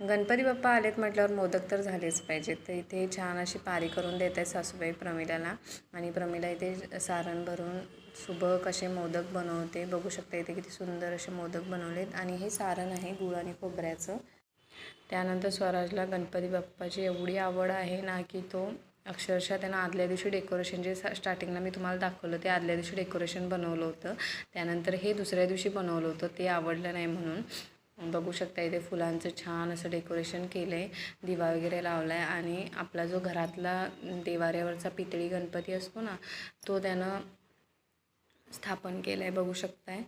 गणपती बाप्पा आलेत म्हटल्यावर मोदक तर झालेच पाहिजेत. तर इथे छान अशी पारी करून देत आहे सासूबाई प्रमिलाला. आणि प्रमिला इथे सारण भरून सुबक असे मोदक बनवते बघू शकता इथे किती सुंदर असे मोदक बनवलेत. आणि हे सारण आहे गुळ आणि खोबऱ्याचं. त्यानंतर स्वराजला गणपती बाप्पाची एवढी आवड आहे ना की तो अक्षरशः त्यांना आदल्या दिवशी डेकोरेशन जे स्टार्टिंगला मी तुम्हाला दाखवलं ते आदल्या दिवशी डेकोरेशन बनवलं होतं. त्यानंतर हे दुसऱ्या दिवशी बनवलं होतं ते आवडलं नाही म्हणून. बघू शकता इथे फुलांचं छान असं डेकोरेशन केलं आहे दिवा वगैरे लावला आहे आणि आपला जो घरातला देवाऱ्यावरचा पितळी गणपती असतो ना तो त्यानं स्थापन केलं आहे बघू शकताय.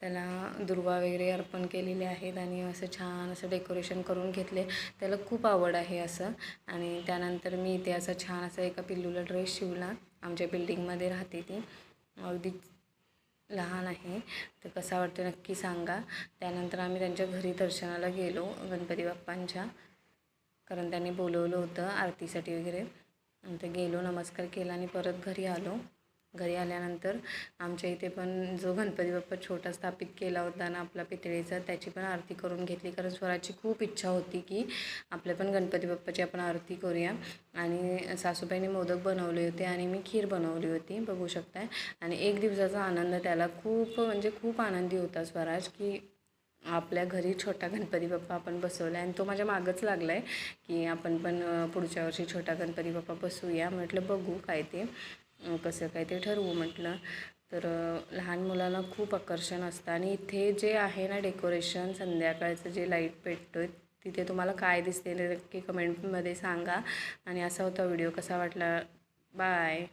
त्याला दुर्वा वगैरे अर्पण केलेले आहेत आणि असं छान असं डेकोरेशन करून घेतले त्याला खूप आवड आहे असं. आणि त्यानंतर मी इथे असं छान असं एका पिल्लूला ड्रेस शिवला. आमच्या बिल्डिंगमध्ये राहते ती. अगदी लहान आहे. तर कसा वाटतं नक्की सांगा. त्यानंतर आम्ही त्यांच्या घरी दर्शनाला गेलो गणपती बाप्पांच्या. कारण त्यांनी बोलवलं होतं आरतीसाठी वगैरे. नंतर गेलो नमस्कार केला आणि परत घरी आलो. घरी आल्यानंतर आमच्या इथे पण जो गणपती बाप्पा छोटा स्थापित केला होता ना आपला पितळेचा त्याची पण आरती करून घेतली. कारण स्वराची खूप इच्छा होती की आपल्या पण गणपती बाप्पाची आपण आरती करूया. आणि सासूबाईने मोदक बनवले होते आणि मी खीर बनवली होती. बघू शकताय. आणि एक दिवसाचा आनंद त्याला खूप म्हणजे खूप आनंदी होता स्वराज की आपल्या घरी छोटा गणपती बाप्पा आपण बसवला आहे आणि तो माझ्या मागंच लागला आहे की आपण पण पुढच्या वर्षी छोटा गणपती बाप्पा बसूया. म्हटलं बघू काय ते. कसं काय ते ठरवू म्हटलं. तर लहान मुलांना खूप आकर्षण असतं. आणि इथे जे आहे ना डेकोरेशन संध्याकाळचं जे लाइट पेटतो तिथे तुम्हाला काय दिसते ते नक्की कमेंटमध्ये सांगा. आणि असा होता व्हिडिओ. कसा वाटला? बाय